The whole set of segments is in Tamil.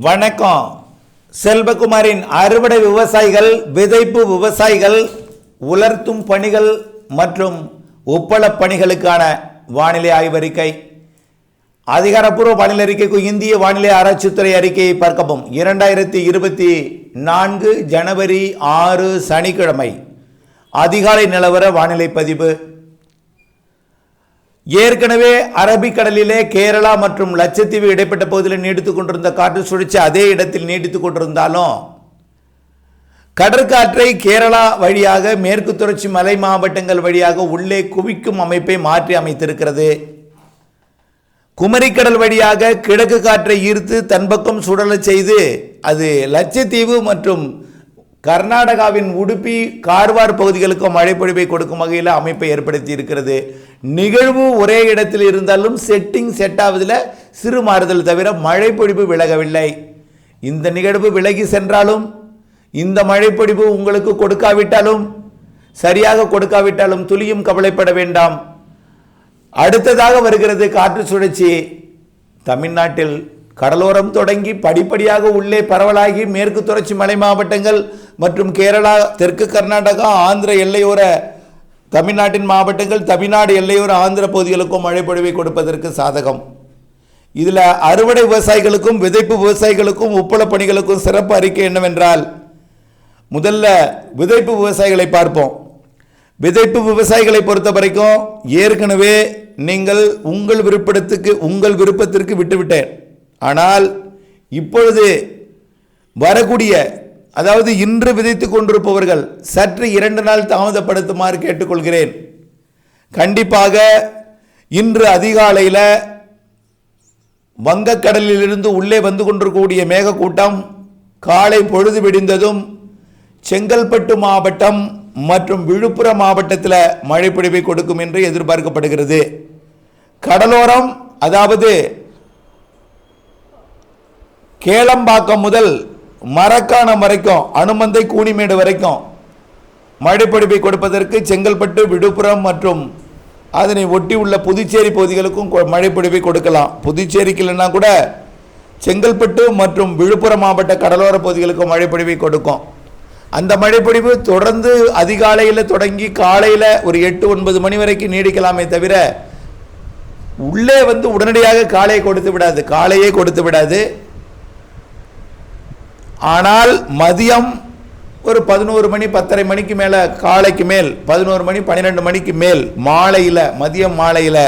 வணக்கம். செல்வகுமாரின் அறுவடை விவசாயிகள் விதைப்பு விவசாயிகள் உலர்த்தும் பணிகள் மற்றும் உப்பளப் பணிகளுக்கான வானிலை ஆய்வறிக்கை அதிகாரப்பூர்வ வானிலை அறிக்கைக்கு இந்திய வானிலை ஆராய்ச்சித்துறை அறிக்கையை பார்க்கவும். இரண்டாயிரத்தி இருபத்தி நான்கு ஜனவரி ஆறு சனிக்கிழமை. அதிகாலை நிலவர வானிலை பதிவு. ஏற்கனவே அரபிக்கடலிலே கேரளா மற்றும் லட்சத்தீவு இடைப்பட்ட பகுதியில் நீடித்துக் கொண்டிருந்த காற்று சுழற்சி அதே இடத்தில் நீடித்துக் கொண்டிருந்தாலும் கடற்காற்றை கேரளா வழியாக மேற்கு தொடர்ச்சி மலை மாவட்டங்கள் வழியாக உள்ளே குவிக்கும் அமைப்பை மாற்றி அமைத்திருக்கிறது. குமரிக்கடல் வழியாக கிழக்கு காற்றை ஈர்த்து தன்பக்கம் சுடலச் செய்து அது லட்சத்தீவு மற்றும் கர்நாடகாவின் உடுப்பி கார்வார் பகுதிகளுக்கும் மழைப்பொழிவை கொடுக்கும் வகையில் அமைப்பை ஏற்படுத்தி இருக்கிறது. நிகழ்வு ஒரே இடத்தில் இருந்தாலும் செட்டிங் செட் ஆவதில் சிறு மாறுதல் தவிர மழைப்பொழிவு விலகவில்லை. இந்த நிகழ்வு விலகி சென்றாலும் இந்த மழைப்பொழிவு உங்களுக்கு கொடுக்காவிட்டாலும் சரியாக கொடுக்காவிட்டாலும் துளியும் கவலைப்பட வேண்டாம். அடுத்ததாக வருகிறது காற்று சுழற்சி. தமிழ்நாட்டில் கடலோரம் தொடங்கி படிப்படியாக உள்ளே பரவலாகி மேற்கு தொடர்ச்சி மலை மாவட்டங்கள் மற்றும் கேரளா தெற்கு கர்நாடகா ஆந்திர எல்லையோர தமிழ்நாட்டின் மாவட்டங்கள் தமிழ்நாடு எல்லையோர ஆந்திர பகுதிகளுக்கும் மழைப்பொழிவை கொடுப்பதற்கு சாதகம். இதில் அறுவடை விவசாயிகளுக்கும் விதைப்பு விவசாயிகளுக்கும் உப்பள பணிகளுக்கும் சிறப்பு அறிக்கை என்னவென்றால் முதல்ல விதைப்பு விவசாயிகளை பார்ப்போம். விதைப்பு விவசாயிகளை பொறுத்த வரைக்கும் ஏற்கனவே நீங்கள் உங்கள் விருப்பத்துக்கு உங்கள் விருப்பத்திற்கு விட்டுவிட்டேன். ஆனால் இப்பொழுது வரக்கூடிய அதாவது இன்று விதைத்து கொண்டிருப்பவர்கள் சற்று இரண்டு நாள் தாமதப்படுத்துமாறு கேட்டுக்கொள்கிறேன். கண்டிப்பாக இன்று அதிகாலையில் வங்கக்கடலிலிருந்து உள்ளே வந்து கொண்டிருக்கக்கூடிய மேகக்கூட்டம் காலை பொழுது விடிந்ததும் செங்கல்பட்டு மாவட்டம் மற்றும் விழுப்புரம் மாவட்டத்தில் மழை பொழிவை கொடுக்கும் என்று எதிர்பார்க்கப்படுகிறது. கடலோரம் அதாவது கேளம்பாக்கம் முதல் மரக்காணம் வரைக்கும் அனுமந்தை கூனிமேடு வரைக்கும் மழைப்படிப்பை கொடுப்பதற்கு செங்கல்பட்டு விழுப்புரம் மற்றும் அதனை ஒட்டி உள்ள புதுச்சேரி பகுதிகளுக்கும் கொ- மழைப்பொழிவை கொடுக்கலாம். புதுச்சேரிக்கு இல்லைன்னா கூட செங்கல்பட்டு மற்றும் விழுப்புரம் மாவட்ட கடலோர பகுதிகளுக்கும் மழைப்பொழிவை கொடுக்கும். அந்த மழைப்பொழிவு தொடர்ந்து அதிகாலையில் தொடங்கி காலையில் ஒரு எட்டு ஒன்பது மணி வரைக்கும் நீடிக்கலாமே தவிர உள்ளே வந்து உடனடியாக காலையை கொடுத்து விடாது. காலையே கொடுத்து விடாது. ஆனால் மதியம் ஒரு பதினோரு மணி பத்தரை மணிக்கு மேலே காலைக்கு மேல் பதினோரு மணி பன்னிரெண்டு மணிக்கு மேல் மாலையில் மதியம் மாலையில்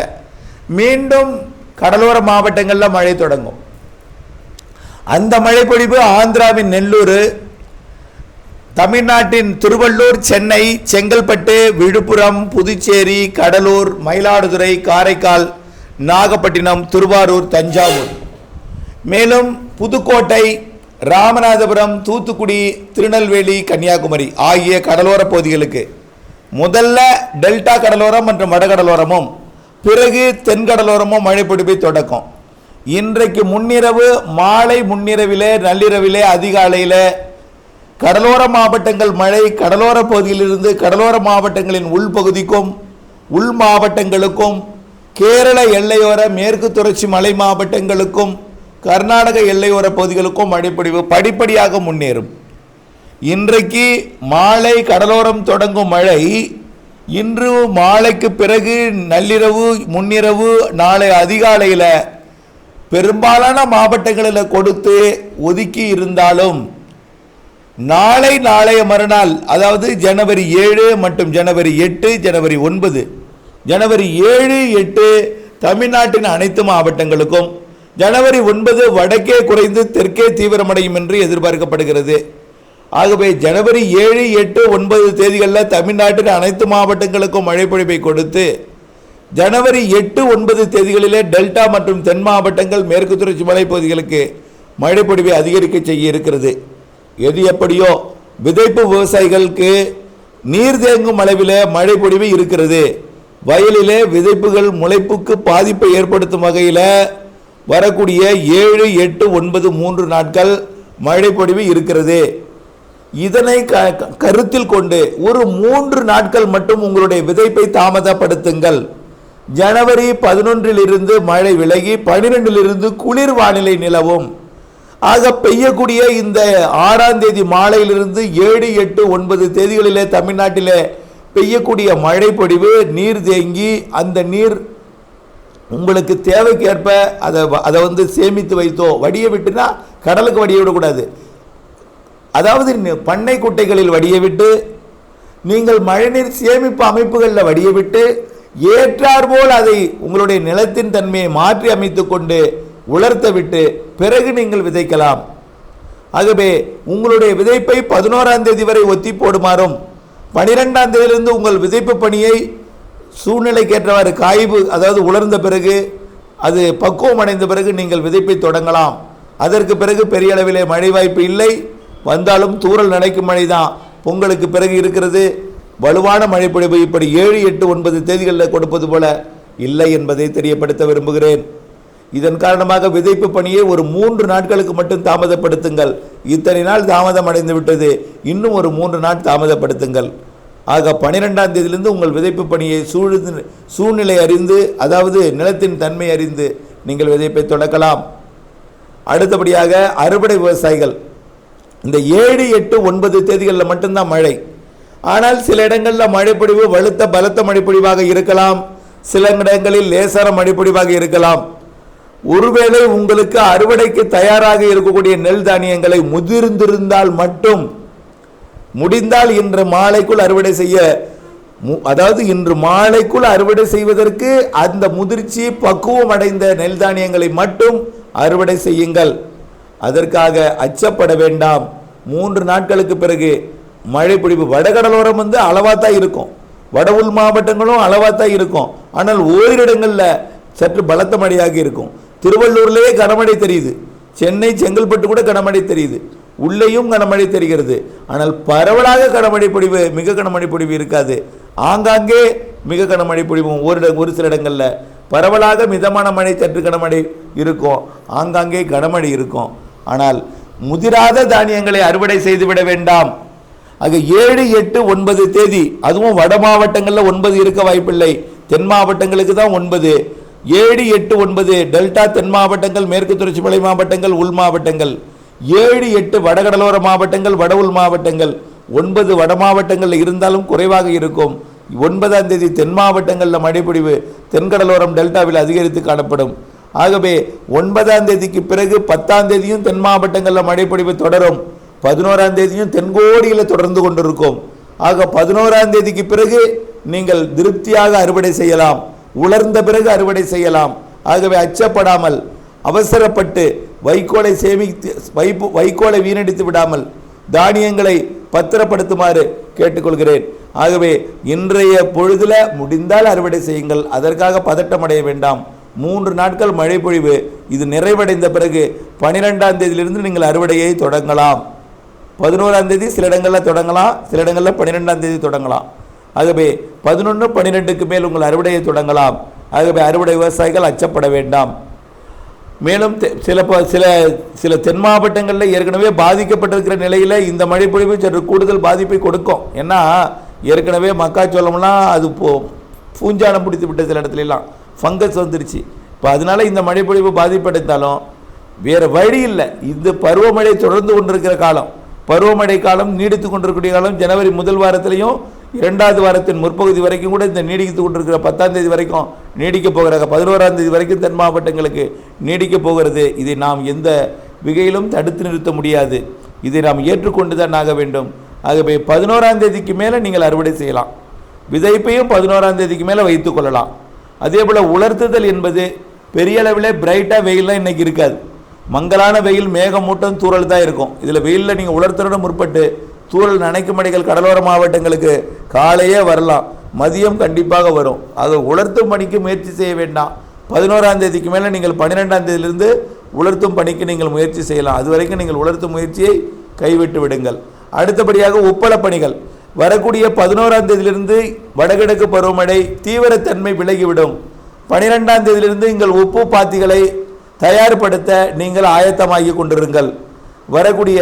மீண்டும் கடலோர மாவட்டங்களில் மழை தொடங்கும். அந்த மழைப்பொழிவு ஆந்திராவின் நெல்லூர் தமிழ்நாட்டின் திருவள்ளூர் சென்னை செங்கல்பட்டு விழுப்புரம் புதுச்சேரி கடலூர் மயிலாடுதுறை காரைக்கால் நாகப்பட்டினம் திருவாரூர் தஞ்சாவூர். மேலும் புதுக்கோட்டை ராமநாதபுரம் தூத்துக்குடி திருநெல்வேலி கன்னியாகுமரி ஆகிய கடலோர பகுதிகளுக்கு. முதல்ல டெல்டா கடலோரம் மற்றும் வடகடலோரமும் பிறகு தென்கடலோரமும் மழைப்பிடிப்பை தொடக்கம். இன்றைக்கு முன்னிரவு மாலை முன்னிரவிலே நள்ளிரவிலே அதிகாலையில் கடலோர மாவட்டங்கள் மழை கடலோர பகுதியிலிருந்து கடலோர மாவட்டங்களின் உள்பகுதிக்கும் உள் மாவட்டங்களுக்கும் கேரள எல்லையோர மேற்கு தொடர்ச்சி மலை மாவட்டங்களுக்கும் கர்நாடக எல்லையோர பகுதிகளுக்கும் மழைப்பொழிவு படிப்படியாக முன்னேறும். இன்றைக்கு மாலை கடலோரம் தொடங்கும் மழை இன்று மாலைக்கு பிறகு நள்ளிரவு முன்னிரவு நாளை அதிகாலையில் பெரும்பாலான மாவட்டங்களில் கொடுத்து ஒதுக்கி இருந்தாலும் நாளை நாளைய மறுநாள் அதாவது ஜனவரி ஏழு மற்றும் ஜனவரி எட்டு ஜனவரி ஒன்பது ஜனவரி ஏழு எட்டு தமிழ்நாட்டின் அனைத்து மாவட்டங்களுக்கும் ஜனவரி ஒன்பது வடக்கே குறைந்து தெற்கே தீவிரமடையும் என்று எதிர்பார்க்கப்படுகிறது. ஆகவே ஜனவரி ஏழு எட்டு ஒன்பது தேதிகளில் தமிழ்நாட்டின் அனைத்து மாவட்டங்களுக்கும் மழைப்பொழிவை கொடுத்து ஜனவரி எட்டு ஒன்பது தேதிகளிலே டெல்டா மற்றும் தென் மாவட்டங்கள் மேற்கு தொடர்ச்சி மலைப்பகுதிகளுக்கு மழைப்பொழிவை அதிகரிக்க செய்ய இருக்கிறது எது எப்படியோ விதைப்பு விவசாயிகளுக்கு நீர் தேங்கும் அளவில் மழைப்பொழிவு இருக்கிறது. வயலிலே விதைப்புகள் முளைப்புக்கு பாதிப்பை ஏற்படுத்தும் வகையில் வரக்கூடிய ஏழு எட்டு ஒன்பது மூன்று நாட்கள் மழைப்பொழிவு இருக்கிறது. இதனை க க- கருத்தில் கொண்டு ஒரு மூன்று நாட்கள் மட்டும் உங்களுடைய விதைப்பை தாமதப்படுத்துங்கள். ஜனவரி பதினொன்றிலிருந்து மழை விலகி பனிரெண்டிலிருந்து குளிர் வானிலை நிலவும். ஆக பெய்யக்கூடிய இந்த ஆறாம் தேதி மாலையிலிருந்து ஏழு எட்டு ஒன்பது தேதிகளிலே தமிழ்நாட்டிலே பெய்யக்கூடிய மழை பொழிவு நீர் தேங்கி அந்த நீர் உங்களுக்கு தேவைக்கேற்ப அதை வ- அதை வந்து சேமித்து வைத்தோ வடிய விட்டுனா கடலுக்கு வடிய விடக்கூடாது. அதாவது பண்ணை குட்டைகளில் வடிய விட்டு நீங்கள் மழைநீர் சேமிப்பு அமைப்புகளில் வடிய விட்டு ஏற்றாற்போல் அதை உங்களுடைய நிலத்தின் தன்மையை மாற்றி அமைத்து கொண்டு உலர்த்த விட்டு பிறகு நீங்கள் விதைக்கலாம். ஆகவே உங்களுடைய விதைப்பை பதினோராம் தேதி வரை ஒத்தி போடுமாறும் பனிரெண்டாம் தேதியிலிருந்து உங்கள் விதைப்பு பணியை சூழ்நிலைக்கேற்றவாறு காய்வு அதாவது உலர்ந்த பிறகு அது பக்குவம் அடைந்த பிறகு நீங்கள் விதைப்பை தொடங்கலாம். அதற்கு பிறகு பெரிய அளவிலே மழை வாய்ப்பு இல்லை. வந்தாலும் தூறல் நினைக்கும் மழை தான் பொங்கலுக்கு பிறகு இருக்கிறது. வலுவான மழைப்பொழிவு இப்படி ஏழு எட்டு ஒன்பது தேதிகளில் கொடுப்பது போல இல்லை என்பதை தெரியப்படுத்த விரும்புகிறேன். இதன் காரணமாக விதைப்பு பணியை ஒரு மூன்று நாட்களுக்கு மட்டும் தாமதப்படுத்துங்கள். இத்தனை நாள் தாமதம் அடைந்து விட்டது இன்னும் ஒரு மூன்று நாள் தாமதப்படுத்துங்கள். ஆக பனிரெண்டாம் தேதியிலிருந்து உங்கள் விதைப்பு பணியை சூழ்ந்து சூழ்நிலை அறிந்து அதாவது நிலத்தின் தன்மை அறிந்து நீங்கள் விதைப்பை தொடக்கலாம். அடுத்தபடியாக அறுவடை விவசாயிகள். இந்த ஏழு எட்டு ஒன்பது தேதிகளில் மட்டும்தான் மழை. ஆனால் சில இடங்களில் மழைப்பொழிவு வலுத்த பலத்த மழைப்பொழிவாக இருக்கலாம். சில இடங்களில் லேசான மழைப்பொழிவாக இருக்கலாம். ஒருவேளை உங்களுக்கு அறுவடைக்கு தயாராக இருக்கக்கூடிய நெல் தானியங்களை முதிர்ந்திருந்தால் மட்டும் முடிந்தால் இன்று மாலைக்குள் அறுவடை செய்ய அதாவது இன்று மாலைக்குள் அறுவடை செய்வதற்கு அந்த முதிர்ச்சி பக்குவம் அடைந்த நெல் தானியங்களை மட்டும் அறுவடை செய்யுங்கள். அதற்காக அச்சப்பட வேண்டாம். மூன்று நாட்களுக்கு பிறகு மழை பிடிப்பு வடகடலோரம் வந்து அளவாக தான் இருக்கும். வட உள் மாவட்டங்களும் அளவாக தான் இருக்கும். ஆனால் ஓரிரு இடங்களில் சற்று பலத்த மழையாக இருக்கும். திருவள்ளூர்லேயே கனமழை தெரியுது. சென்னை செங்கல்பட்டு கூட கனமழை தெரியுது. உள்ளேயும் கனமழை தெரிகிறது. ஆனால் பரவலாக கனமழை பொழிவு மிக கனமழை பொழிவு இருக்காது. ஆங்காங்கே மிக கனமழை பொழிவும் ஒரு ஒரு சில இடங்களில். பரவலாக மிதமான மழை சற்று கனமழை இருக்கும். ஆங்காங்கே கனமழை இருக்கும். ஆனால் முதிராத தானியங்களை அறுவடை செய்துவிட வேண்டாம். ஆக ஏழு எட்டு ஒன்பது தேதி அதுவும் வட மாவட்டங்களில் ஒன்பது இருக்க வாய்ப்பில்லை. தென் மாவட்டங்களுக்கு தான் ஒன்பது. ஏழு எட்டு ஒன்பது டெல்டா தென் மாவட்டங்கள் மேற்கு தொடர்ச்சி மலை மாவட்டங்கள் உள் மாவட்டங்கள். ஏழு எட்டு வடகடலோர மாவட்டங்கள் வட மாவட்டங்கள் ஒன்பது வட மாவட்டங்களில் இருந்தாலும் குறைவாக இருக்கும். ஒன்பதாம் தேதி தென் மாவட்டங்களில் மழைப்பொழிவு தென்கடலோரம் டெல்டாவில் அதிகரித்து காணப்படும். ஆகவே ஒன்பதாம் தேதிக்கு பிறகு பத்தாம் தேதியும் தென் மாவட்டங்களில் மழைப்பொழிவு தொடரும். பதினோராம் தேதியும் தென்கோடியில் தொடர்ந்து கொண்டிருக்கும். ஆக பதினோராம் தேதிக்கு பிறகு நீங்கள் திருப்தியாக அறுவடை செய்யலாம். உலர்ந்த பிறகு அறுவடை செய்யலாம். ஆகவே அச்சப்படாமல் அவசரப்பட்டு வைக்கோலை சேமித்து வைப்பு வைக்கோலை வீணடித்து விடாமல் தானியங்களை பத்திரப்படுத்துமாறு கேட்டுக்கொள்கிறேன். ஆகவே இன்றைய பொழுதில் முடிந்தால் அறுவடை செய்யுங்கள். அதற்காக பதட்டம் அடைய வேண்டாம். மூன்று நாட்கள் மழை பொழிவு. இது நிறைவடைந்த பிறகு பனிரெண்டாம் தேதியிலிருந்து நீங்கள் அறுவடையை தொடங்கலாம். பதினோராம் தேதி சில இடங்களில் தொடங்கலாம். சில இடங்களில் பன்னிரெண்டாம் தேதி தொடங்கலாம். ஆகவே பதினொன்று பன்னிரெண்டுக்கு மேல் உங்கள் அறுவடையை தொடங்கலாம். ஆகவே அறுவடை விவசாயிகள் அச்சப்பட வேண்டாம். மேலும் தெ- சில ப- சில சில தென் மாவட்டங்களில் ஏற்கனவே பாதிக்கப்பட்டிருக்கிற நிலையில் இந்த மழைப்பொழிவு சற்று கூடுதல் பாதிப்பை கொடுக்கும். ஏன்னா ஏற்கனவே மக்காச்சோளம்லாம் அது போ பூஞ்சானம் பிடித்து விட்ட சில இடத்துலலாம் ஃபங்கஸ் வந்துருச்சு. இப்போ அதனால இந்த மழைப்பொழிவு பாதிப்படைந்தாலும் வேறு வழி இல்லை. இந்த பருவமழை தொடர்ந்து கொண்டிருக்கிற காலம் பருவமழை காலம் நீடித்து கொண்டிருக்கக்கூடிய காலம் ஜனவரி முதல் வாரத்திலையும் இரண்டாவது வாரத்தின் முற்பகுதி வரைக்கும் கூட இந்த நீடித்து கொண்டிருக்கிற பத்தாம் தேதி வரைக்கும் நீடிக்கப் போகிறாங்க. பதினோராம் தேதி வரைக்கும் தென் மாவட்டங்களுக்கு நீடிக்கப் போகிறது. இதை நாம் எந்த வகையிலும் தடுத்து நிறுத்த முடியாது. இதை நாம் ஏற்றுக்கொண்டு தான் ஆக வேண்டும். ஆகவே பதினோராம் தேதிக்கு மேலே நீங்கள் அறுவடை செய்யலாம். விதைப்பையும் பதினோராம் தேதிக்கு மேலே வைத்துக் கொள்ளலாம். அதே போல் உலர்த்துதல் என்பது பெரிய அளவில் பிரைட்டாக வெயிலாம் இன்னைக்கு இருக்காது. மங்கலான வெயில் மேகமூட்டம் தூரல் தான் இருக்கும். இதில் வெயிலில் நீங்கள் உலர்த்துறதும் முற்பட்டு தூரல் நனைக்கும் மணிகள் கடலோர மாவட்டங்களுக்கு காலையே வரலாம். மதியம் கண்டிப்பாக வரும். அது உலர்த்தும் பணிக்கு முயற்சி செய்ய வேண்டாம். பதினோராம் தேதிக்கு மேலே நீங்கள் பன்னிரெண்டாம் தேதியிலிருந்து உலர்த்தும் பணிக்கு நீங்கள் முயற்சி செய்யலாம். அது வரைக்கும் நீங்கள் உலர்த்தும் முயற்சியை கைவிட்டு விடுங்கள். அடுத்தபடியாக உப்பள பணிகள். வரக்கூடிய பதினோராம் தேதியிலிருந்து வடகிழக்கு பருவமழை தீவிரத்தன்மை விலகிவிடும். பனிரெண்டாம் தேதியிலிருந்து எங்கள் உப்பு பாத்திகளை தயார்படுத்த நீங்கள் ஆயத்தமாகி கொண்டிருங்கள். வரக்கூடிய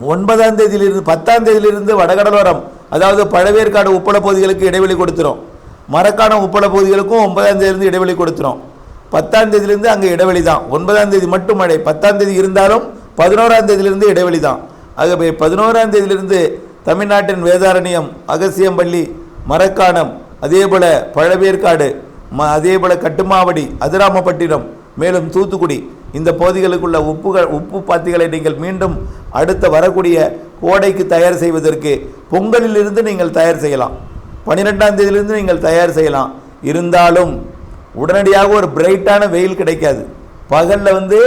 ஒன்பதாம் தேதியிலிருந்து பத்தாம் தேதியிலிருந்து வடகடலோரம் அதாவது பழவேற்காடு உப்பள பகுதிகளுக்கு இடைவெளி கொடுத்துரும். மரக்காணம் உப்பள பகுதிகளுக்கும் ஒன்பதாம் தேதியிலிருந்து இடைவெளி கொடுத்துரும். பத்தாம் தேதியிலிருந்து அங்கே இடைவெளி தான். ஒன்பதாம் தேதி மட்டும் மழை. பத்தாம் தேதி இருந்தாலும் பதினோராம் தேதியிலிருந்து இடைவெளி தான். ஆகவே பதினோராம் தேதியிலிருந்து தமிழ்நாட்டின் வேதாரண்யம் அகசியம்பள்ளி மரக்காணம் அதேபோல் பழவேற்காடு ம அதே போல கட்டுமாவடி அதிராமப்பட்டினம் மேலும் தூத்துக்குடி இந்த பகுதிகளுக்குள்ள உப்புகள் உப்பு பாத்திகளை நீங்கள் மீண்டும் அடுத்த வரக்கூடிய கோடைக்கு தயார் செய்வதற்கு பொங்கலிலிருந்து நீங்கள் தயார் செய்யலாம். பன்னிரெண்டாம் தேதியிலிருந்து நீங்கள் தயார் செய்யலாம். இருந்தாலும் உடனடியாக ஒரு பிரைட்டான வெயில் கிடைக்காது. பகலில் வந்து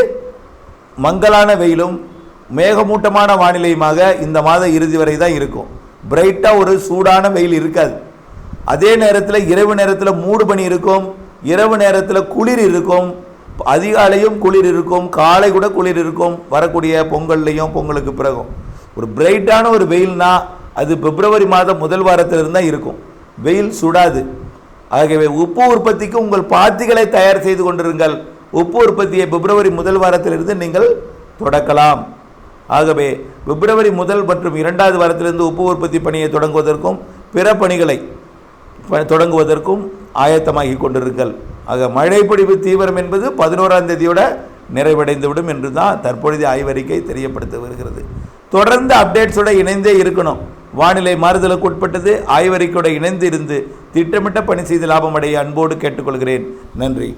மங்கலான வெயிலும் மேகமூட்டமான வானிலையுமாக இந்த மாத இறுதி வரை தான் இருக்கும். பிரைட்டாக ஒரு சூடான வெயில் இருக்காது. அதே நேரத்தில் இரவு நேரத்தில் மூடு பனி இருக்கும். இரவு நேரத்தில் குளிர் இருக்கும். அதிகாலையும் குளிர் இருக்கும் காலை கூட குளிர் இருக்கும் வரக்கூடிய பொங்கல்லையும் பொங்கலுக்கு பிறகும். ஒரு பிரைட்டான ஒரு வெயில்னா அது பிப்ரவரி மாதம் முதல் வாரத்திலிருந்து தான் இருக்கும். வெயில் சுடாது. ஆகவே உப்பு உற்பத்திக்கு உங்கள் பாத்திகளை தயார் செய்து கொண்டிருங்கள். உப்பு உற்பத்தியை பிப்ரவரி முதல் வாரத்திலிருந்து நீங்கள் தொடக்கலாம். ஆகவே பிப்ரவரி முதல் மற்றும் இரண்டாவது வாரத்திலிருந்து உப்பு உற்பத்தி பணியை தொடங்குவதற்கும் பிற பணிகளை ப- தொடங்குவதற்கும் ஆயத்தமாகி கொண்டிருங்கள். ஆக மழைப்பொழிவு தீவிரம் என்பது பதினோராம் தேதியோட நிறைவடைந்துவிடும் என்று தான் தற்பொழுது ஆய்வறிக்கை தெரியப்படுத்த வருகிறது. தொடர்ந்து அப்டேட்ஸோட இணைந்தே இருக்கணும். வானிலை மாறுதலுக்கு உட்பட்டது ஆய்வறிக்கையோடு இணைந்து இருந்து திட்டமிட்ட பணி செய்து லாபம் அடைய அன்போடு கேட்டுக்கொள்கிறேன். நன்றி.